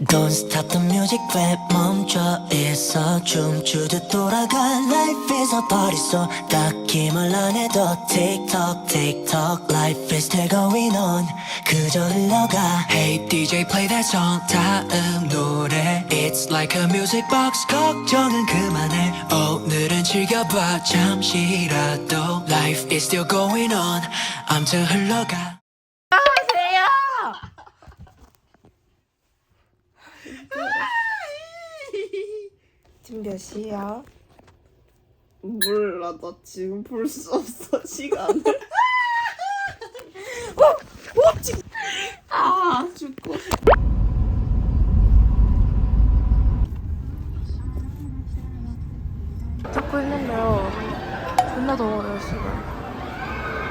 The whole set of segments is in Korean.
Don't stop the music 왜 멈춰 있어 춤추듯 돌아가 Life is a party so 딱히 말안 해도 tick tock Life is still going on 그저 흘러가 Hey DJ play that song 다음 노래 It's like a music box 걱정은 그만해 오늘은 즐겨봐 잠시라도 Life is still going on 암튼 흘러가 지금 몇 시야? 몰라 나 지금 볼 수 없어 시간을 아 죽고 자꾸 했는데요. 존나 더워요, 지금.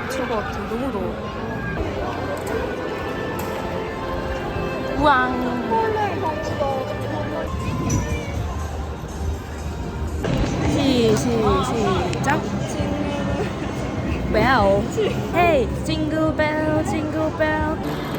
미칠 것 같아. 너무 더워. 우왕. 시, 시, 시작. 벨. 헤이, 징글 벨, 징글 벨.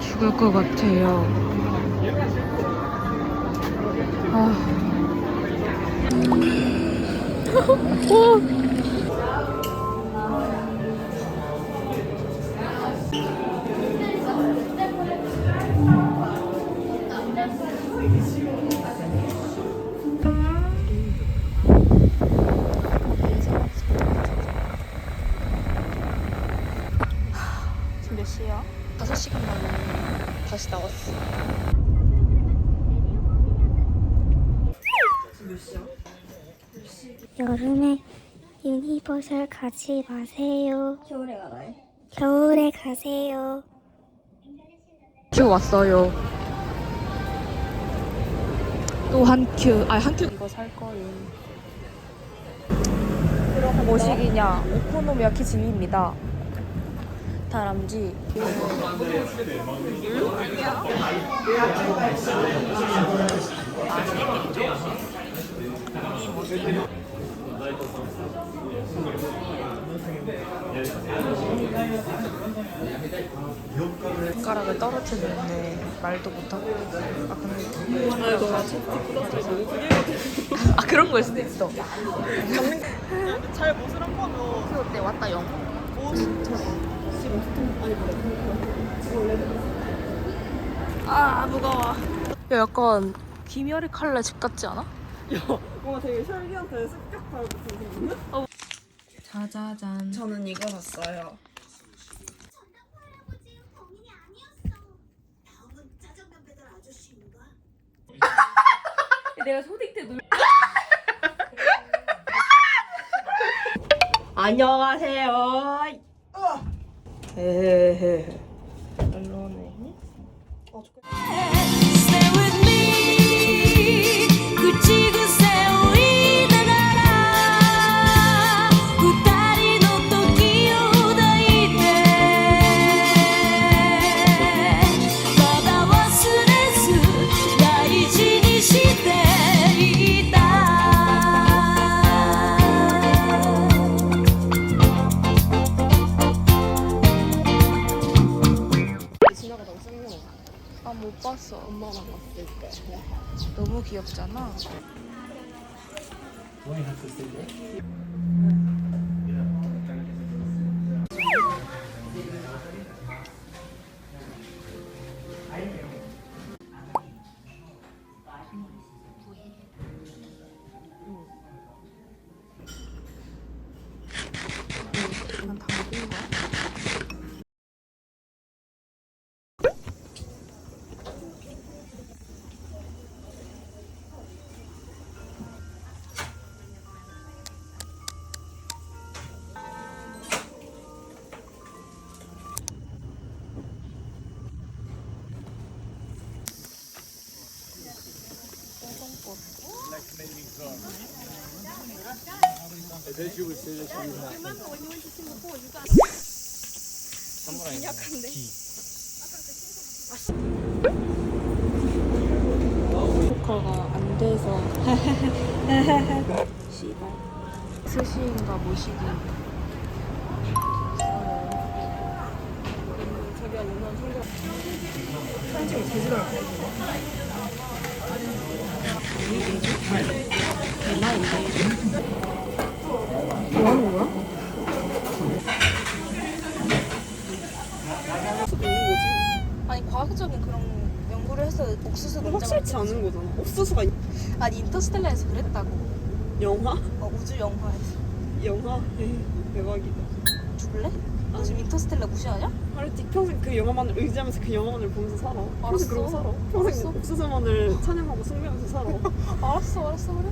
죽을 것 같아요. 아 여름에 유니버설 가지 마세요. 겨울에 가나요? 겨울에 가세요. 큐 왔어요. 또 한 큐. 아니 한 큐. 이거 살 거예요. 뭐식이냐? 오코노미야키 진입니다. 다람쥐. 숟가락을 떨어뜨리는데 말도 못하고. 아 근데 아 그런 걸 수도 있어. 잘 못을 한 번도 어때 왔다 영 아 무거워. 야 약간 김열의 칼날 집 같지 않아? 뭔가 되게 셜기한테 습격 짜자잔. 저는 이거 샀어요. 내가 소딩 때 놀... 안녕하세요. 헤헤헤. 별로네. Stay 아못 봤어. 엄마랑 갔을 때. 너무 귀엽잖아. 난다 먹은 거 포커가 안 돼서. 씨발. 스시인가 모시기. 자기가 누나 성적 아니 과학적인 그런 연구를 해서 옥수수 문장을 확실치 않은 거잖아. 옥수수가 있- 아니 인터스텔라에서 그랬다고 영화? 어, 우주 영화에서 영화? 에이, 대박이다. 죽을래? 너 지금 인터스텔라 무시하냐? 하루씩 평생 그 영화만을 의지하면서 그 영화만을 보면서 살아. 평생 알았어. 그러고 살아. 평생 알았어. 옥수수만을 찬양하고 숭배하면서 살아. 알았어 알았어 그래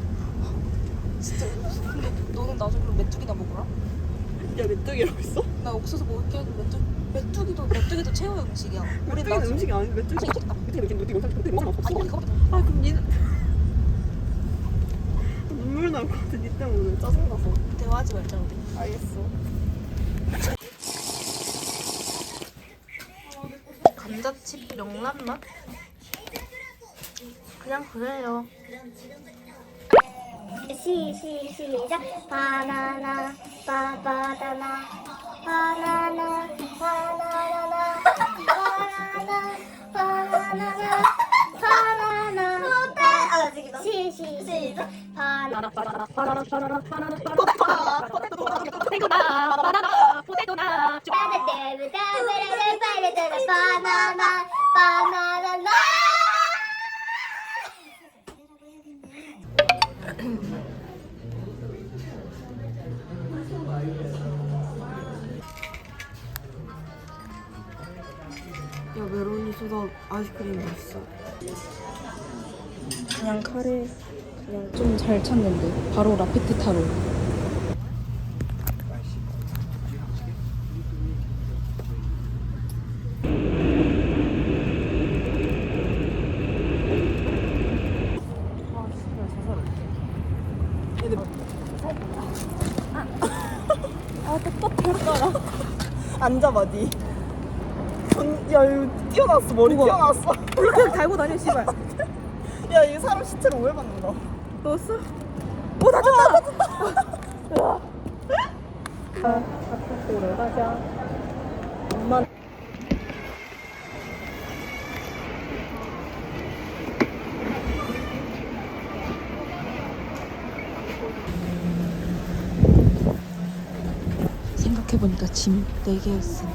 진짜 근데 너는 나중에 그럼 메뚜기나 먹어라 야 메뚜기라고 있어? 나 옥수수 먹을게 메뚜, 메뚜기도 메뚜기도 최후의 음식이야 우리 메뚜기는 나중에- 음식이 아닌데 메뚜기 아니, 있겠다. 메뚜기 메뚜기 메뚜기 영상 메뚜기 먹으면 아니 없어. 그거 아 그럼 니는 눈물 날 것 같아 니 때문에 짜증나서. 대화하지 말자 우리 알겠어. 감자칩 명란 맛? 그냥 그래요 시, 시, 시작. 바나나, 바 바나나, 바나나, 바나나나, 바나나, 바나나나, 바나나. 시, 시, 시작. 바나나, 바나나, 바나나, 바나나, 바나나, 바나나, 포테토나, 바나나, 바나나나. 야 메로니 소다 아이스크림 맛있어. 그냥 카레 그냥 좀 잘 찾는데 바로 라피트 타로 앉아봐 니. 전- 야 이거 튀어나왔어 머리 튀어나왔어. 그냥 달고 다녀 씨발. 야 이거 사람 시체를 오해받는다. 넣었어? 오 다쳤다 다쳤다. 생각해보니까 짐 4개였어